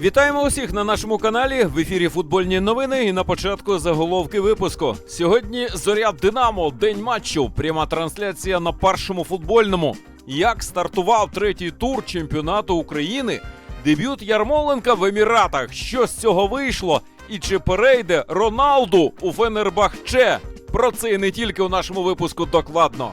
Вітаємо усіх на нашому каналі. В ефірі футбольні новини. І на початку заголовки випуску. Сьогодні зоря Динамо, день матчу. Пряма трансляція на першому футбольному. Як стартував третій тур чемпіонату України? Дебют Ярмоленка в Еміратах. Що з цього вийшло? І чи перейде Роналду у Фенербахче? Про це і не тільки у нашому випуску докладно.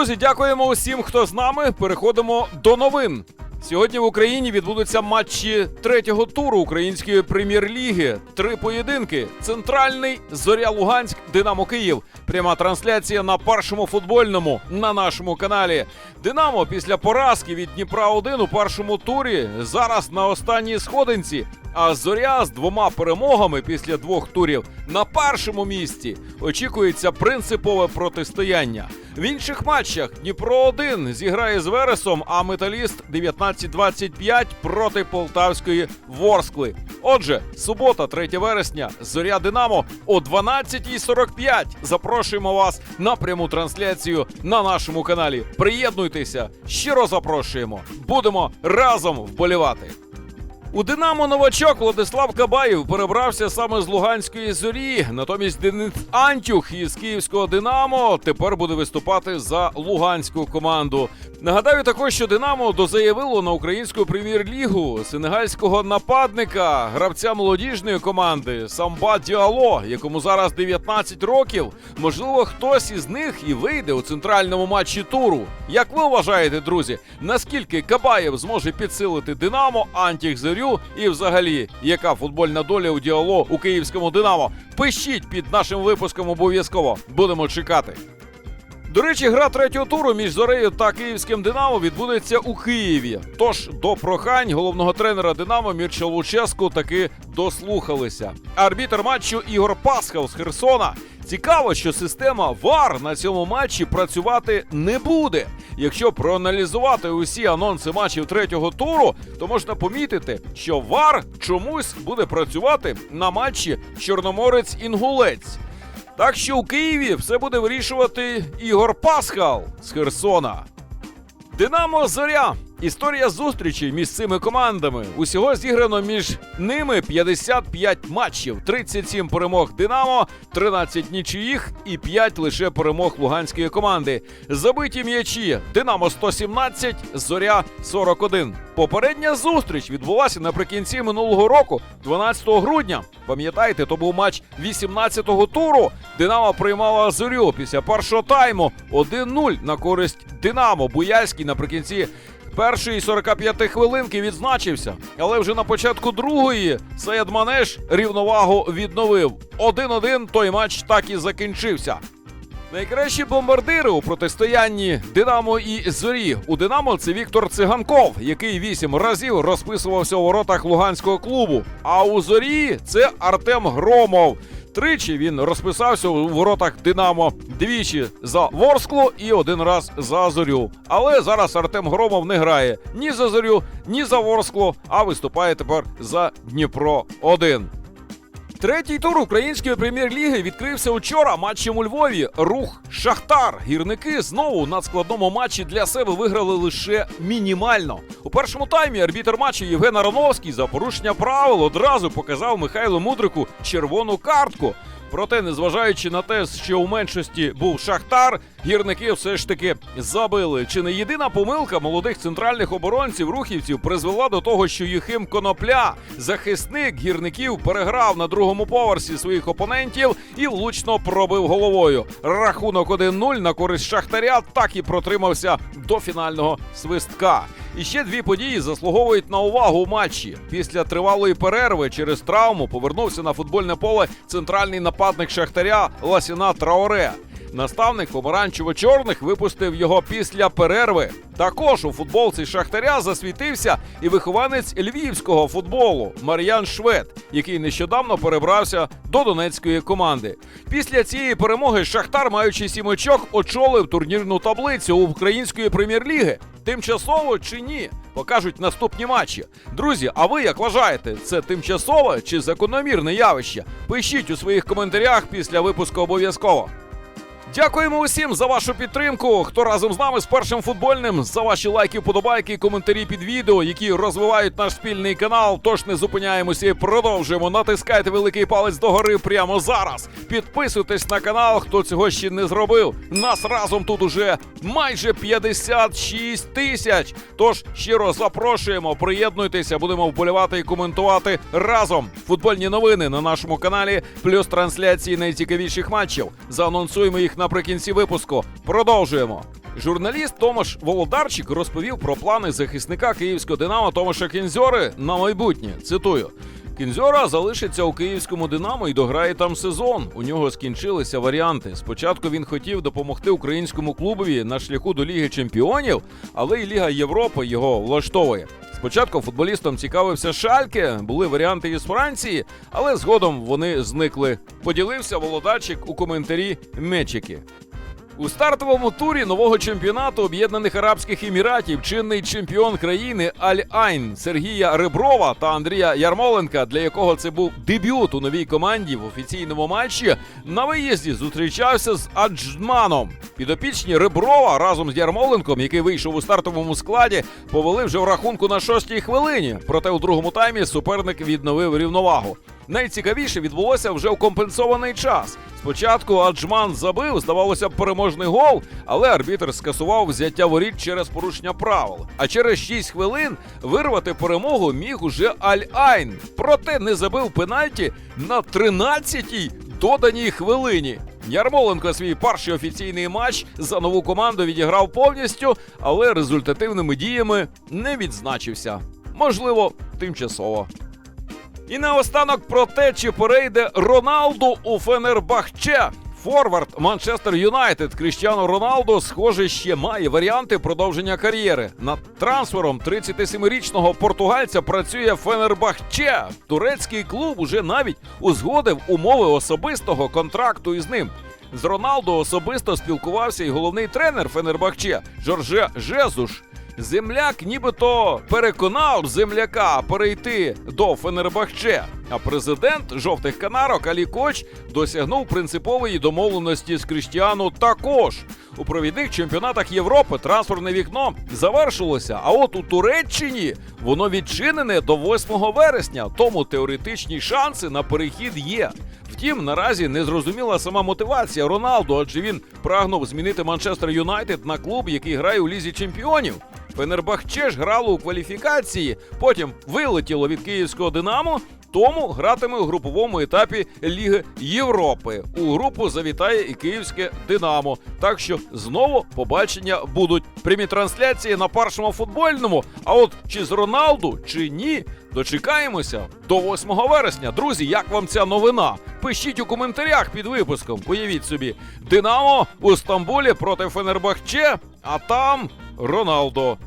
Друзі, дякуємо усім, хто з нами. Переходимо до новин. Сьогодні в Україні відбудуться матчі третього туру української прем'єр-ліги. Три поєдинки: центральний Зоря Луганськ, Динамо Київ. Пряма трансляція на першому футбольному на нашому каналі. Динамо після поразки від Дніпра 1 у першому турі зараз на останній сходинці. А зоря з двома перемогами після двох турів на першому місці очікується принципове протистояння. В інших матчах Дніпро 1 зіграє з Вересом, а Металіст 19-25 проти Полтавської Ворскли. Отже, субота, 3 вересня, зоря Динамо о 12.45. Запрошуємо вас на пряму трансляцію на нашому каналі. Приєднуйтеся, щиро запрошуємо. Будемо разом вболівати. У Динамо новачок Владислав Кабаєв перебрався саме з Луганської зорі. Натомість Денис Антюх із київського Динамо тепер буде виступати за луганську команду. Нагадаю також, що Динамо дозаявило на українську прем'єр-лігу сенегальського нападника, гравця молодіжної команди Самба Діало, якому зараз 19 років. Можливо, хтось із них і вийде у центральному матчі туру. Як ви вважаєте, друзі, наскільки Кабаєв зможе підсилити Динамо, Антіх Зорю і взагалі, яка футбольна доля у діало у київському Динамо? Пишіть під нашим випуском обов'язково. Будемо чекати. До речі, гра третього туру між Зорею та київським Динамо відбудеться у Києві. Тож до прохань головного тренера Динамо Мірча Луческу таки дослухалися. Арбітр матчу Ігор Пасхал з Херсона. Цікаво, що система ВАР на цьому матчі працювати не буде. Якщо проаналізувати усі анонси матчів третього туру, то можна помітити, що ВАР чомусь буде працювати на матчі Чорноморець Інгулець. Так що у Києві все буде вирішувати Ігор Пасхал з Херсона. Динамо Зоря. Історія зустрічей між цими командами. Усього зіграно між ними 55 матчів, 37 перемог Динамо, 13 нічиїх і 5 лише перемог луганської команди. Забиті м'ячі Динамо 117, Зоря 41. Попередня зустріч відбулася наприкінці минулого року, 12 грудня. Пам'ятаєте, то був матч 18-го туру. Динамо приймала зорю після першого тайму 1-0 на користь Динамо. Буяльський наприкінці першої 45 хвилинки відзначився, але вже на початку другої Саєд Манеш рівновагу відновив. 1-1 той матч так і закінчився. Найкращі бомбардири у протистоянні Динамо і Зорі. У Динамо це Віктор Циганков, який вісім разів розписувався у воротах луганського клубу. А у Зорі це Артем Громов. Тричі він розписався у воротах Динамо двічі за Ворсклу і один раз за Зорю. Але зараз Артем Громов не грає ні за Зорю, ні за Ворсклу, а виступає тепер за Дніпро 1 Третій тур української прем'єр-ліги відкрився учора матчем у Львові. Рух Шахтар. Гірники знову на складному матчі для себе виграли лише мінімально. У першому таймі арбітер матчу Євген Ароновський за порушення правил одразу показав Михайлу Мудрику червону картку. Проте, незважаючи на те, що у меншості був Шахтар, гірники все ж таки забили. Чи не єдина помилка молодих центральних оборонців рухівців призвела до того, що Юхим Конопля, захисник гірників, переграв на другому поверсі своїх опонентів і влучно пробив головою. Рахунок 1-0 на користь Шахтаря так і протримався до фінального свистка. І ще дві події заслуговують на увагу у матчі. Після тривалої перерви через травму повернувся на футбольне поле центральний нападник Шахтаря Ласіна Траоре. Наставник помаранчево-чорних випустив його після перерви. Також у футболці Шахтаря засвітився і вихованець львівського футболу Мар'ян Швед, який нещодавно перебрався до донецької команди. Після цієї перемоги Шахтар, маючи сім очок, очолив турнірну таблицю української прем'єр-ліги. Тимчасово чи ні? Покажуть наступні матчі. Друзі, а ви як вважаєте, це тимчасове чи закономірне явище? Пишіть у своїх коментарях після випуску обов'язково. Дякуємо усім за вашу підтримку. Хто разом з нами з першим футбольним за ваші лайки, вподобайки коментарі під відео, які розвивають наш спільний канал. Тож не зупиняємося і продовжуємо. Натискайте великий палець догори прямо зараз. Підписуйтесь на канал, хто цього ще не зробив. Нас разом тут уже майже 56 тисяч. Тож щиро запрошуємо, приєднуйтеся, будемо вболівати і коментувати разом. Футбольні новини на нашому каналі, плюс трансляції найцікавіших матчів. Заанонсуємо їх наприкінці випуску. Продовжуємо. Журналіст Томаш Володарчик розповів про плани захисника київського Динамо Томаша Кінзьори на майбутнє. Цитую. Кінзьора залишиться у київському Динамо і дограє там сезон. У нього скінчилися варіанти. Спочатку він хотів допомогти українському клубові на шляху до Ліги Чемпіонів, але й Ліга Європи його влаштовує. Спочатку футболістом цікавився Шальке, були варіанти із Франції, але згодом вони зникли. Поділився володарчик у коментарі Мечики. У стартовому турі нового чемпіонату Об'єднаних Арабських Еміратів чинний чемпіон країни Аль-Айн Сергія Реброва та Андрія Ярмоленка, для якого це був дебют у новій команді в офіційному матчі, на виїзді зустрічався з Аджманом. Підопічні Реброва разом з Ярмоленком, який вийшов у стартовому складі, повели вже в рахунку на шостій хвилині. Проте у другому таймі суперник відновив рівновагу. Найцікавіше відбулося вже в компенсований час. Спочатку Аджман забив, здавалося б, переможний гол, але арбітр скасував взяття воріт через порушення правил. А через 6 хвилин вирвати перемогу міг уже Аль-Айн. Проте не забив пенальті на 13-й доданій хвилині. Ярмоленко свій перший офіційний матч за нову команду відіграв повністю, але результативними діями не відзначився. Можливо, тимчасово. І наостанок про те, чи перейде Роналду у Фенербахче. Форвард Манчестер Юнайтед Кріштіану Роналду, схоже, ще має варіанти продовження кар'єри. Над трансфером 37-річного португальця працює Фенербахче. Турецький клуб уже навіть узгодив умови особистого контракту із ним. З Роналду особисто спілкувався і головний тренер Фенербахче Жорже Жезуш. Земляк нібито переконав земляка перейти до Фенербахче. А президент жовтих канарок Алі Коч досягнув принципової домовленості з Кріштіану також. У провідних чемпіонатах Європи трансферне вікно завершилося. А от у Туреччині воно відчинене до 8 вересня, тому теоретичні шанси на перехід є. Втім, наразі не зрозуміла сама мотивація Роналду, адже він прагнув змінити Манчестер Юнайтед на клуб, який грає у лізі чемпіонів. Фенербахче ж грало у кваліфікації, потім вилетіло від київського Динамо. Тому гратиме у груповому етапі Ліги Європи. У групу завітає і київське Динамо. Так що знову побачення будуть прямі трансляції на першому футбольному. А от чи з Роналду, чи ні, дочекаємося до 8 вересня. Друзі, як вам ця новина? Пишіть у коментарях під випуском. Уявіть собі, Динамо у Стамбулі проти Фенербахче, а там Роналдо.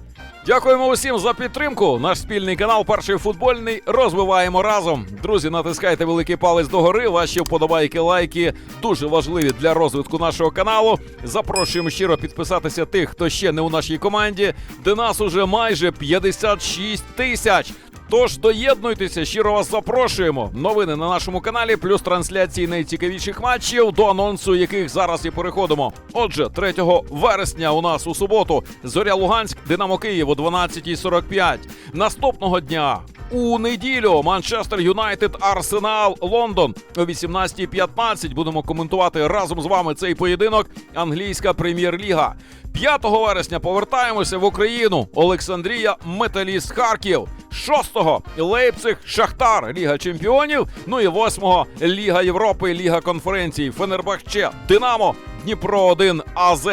Дякуємо усім за підтримку. Наш спільний канал Перший футбольний розвиваємо разом. Друзі, натискайте великий палець догори. Ваші вподобайки, лайки дуже важливі для розвитку нашого каналу. Запрошуємо щиро підписатися тих, хто ще не у нашій команді, де нас уже майже 56 тисяч. Тож доєднуйтеся, щиро вас запрошуємо. Новини на нашому каналі, плюс трансляції найцікавіших матчів, до анонсу яких зараз і переходимо. Отже, 3 вересня у нас у суботу Зоря Луганськ, Динамо Київ о 12.45. Наступного дня у неділю Манчестер Юнайтед Арсенал Лондон о 18.15. Будемо коментувати разом з вами цей поєдинок. Англійська прем'єр-ліга. 5 вересня повертаємося в Україну. Олександрія Металіст Харків. 6-го Лейпциг Шахтар, Ліга Чемпіонів. Ну і 8-го Ліга Європи, Ліга конференцій. Фенербахче, Динамо, Дніпро 1 АЗ.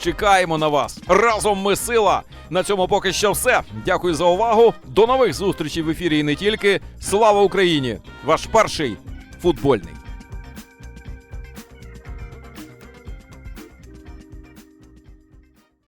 Чекаємо на вас. Разом ми сила. На цьому поки що все. Дякую за увагу. До нових зустрічей в ефірі і не тільки. Слава Україні! Ваш перший футбольний.